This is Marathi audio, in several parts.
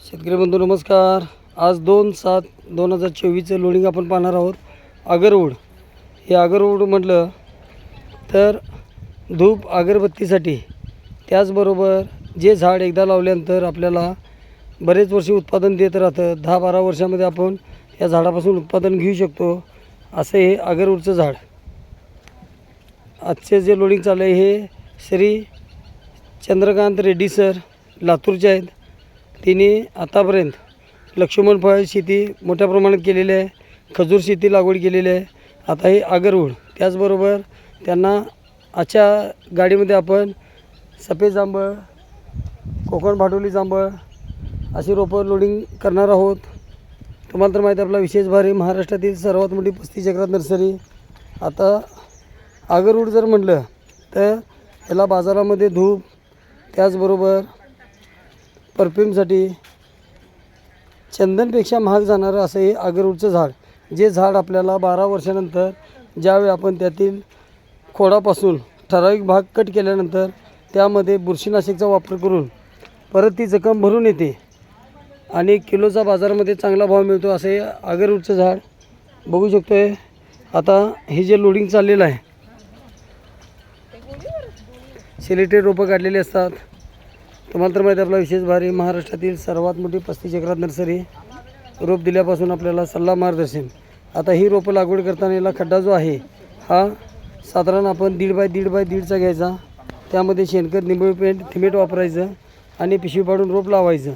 शेतकरी बंधू नमस्कार. आज दोन सात दोन हजार चोवीसचं लोडिंग आपण पाहणार आहोत. आगरवूड. हे आगरवूड म्हटलं तर धूप अगरबत्तीसाठी. त्याचबरोबर जे झाड एकदा लावल्यानंतर आपल्याला बरेच वर्षी उत्पादन देत राहतं. दहा बारा वर्षामध्ये आपण या झाडापासून उत्पादन घेऊ शकतो. असं हे आगरवूडचं झाड. आजचे जे लोडिंग चालू आहे हे श्री चंद्रकांत रेड्डी सर लातूरचे आहेत. तिने आतापर्यंत लक्ष्मण फळ शेती मोठ्या प्रमाणात केलेली आहे खजूर शेती लागवड केलेली आहे आता हे आगरवूड. त्याचबरोबर त्यांना आजच्या गाडीमध्ये आपण सफेद जांभळ कोकण भाडोली जांभळ अशी रोपं लोडिंग करणार आहोत. तुम्हाला तर माहिती आहे आपला विशेष भारी महाराष्ट्रातील सर्वात मोठी पस्तीस चक्रात नर्सरी. आता आगरवूड जर म्हटलं तर याला बाजारामध्ये धूप त्याचबरोबर परफ्यूमसाठी चंदनपेक्षा महाग जाणारं असं हे आगरवूडचं झाड. जे झाड आपल्याला बारा वर्षानंतर ज्यावेळी आपण त्यातील खोडापासून ठराविक भाग कट केल्यानंतर त्यामध्ये बुरशीनाशकचा वापर करून परत ती जखम भरून येते आणि किलोचा बाजारामध्ये चांगला भाव मिळतो असं हे आगरवूडचं झाड बघू शकतो आहे आता हे जे लोडिंग चाललेलं आहे. सिलेटेड रोपं काढलेली असतात. तुम्हाला तर माहिती आहे आपला विशेष भारी महाराष्ट्रातील सर्वात मोठी पस्तीस एकरात नर्सरी रोप दिल्यापासून आपल्याला सल्ला मार्गदर्शन. आता ही रोपं लागवड करताना याला खड्डा जो आहे हा साधारण आपण दीड बाय दीड बाय दीडचा घ्यायचा. त्यामध्ये शेणखत निंबळ पेंट थिमेट वापरायचं आणि पिशवी पाडून रोप लावायचं.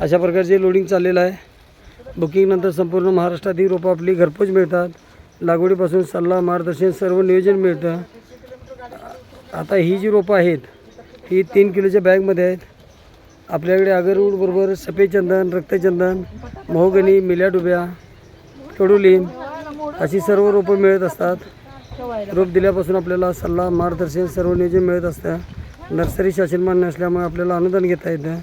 अशा प्रकारचे लोडिंग चाललेलं आहे. बुकिंगनंतर संपूर्ण महाराष्ट्रात ही रोपं आपली घरपोच मिळतात. लागवडीपासून सल्ला मार्गदर्शन सर्व नियोजन मिळतं. आता ही जी रोपं आहेत ही तीन किलोच्या बॅगमध्ये आहेत. आपल्याकडे आगरवूडबरोबर सफेद चंदन रक्तचंदन महोगनी मिल्या डुब्या कडुलिंब अशी सर्व रोपं मिळत असतात. रोप दिल्यापासून आपल्याला सल्ला मार्गदर्शन सर्व नियोजन मिळत असतं. नर्सरी शासनमान नसल्यामुळे आपल्याला अनुदान घेता येतं.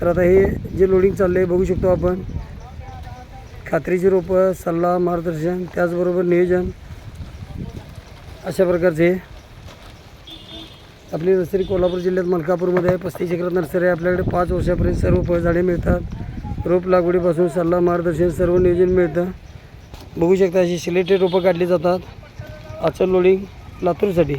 तर आता हे जे लोडिंग चाललं आहे बघू शकतो आपण. खात्रीची रोपं सल्ला मार्गदर्शन त्याचबरोबर नियोजन अशा प्रकारचे. आपली नर्सरी कोल्हापूर जिल्ह्यात मलकापूरमध्ये आहे पस्तीस एकरात नर्सरी आहे. आपल्याकडे पाच वर्षापर्यंत सर्व फळझाडे मिळतात. रोप लागवडीपासून सल्ला मार्गदर्शन सर्व नियोजन मिळतं. बघू शकता अशी सिलेटेड रोपं काढली जातात. आजचं लोडिंग लातूरसाठी.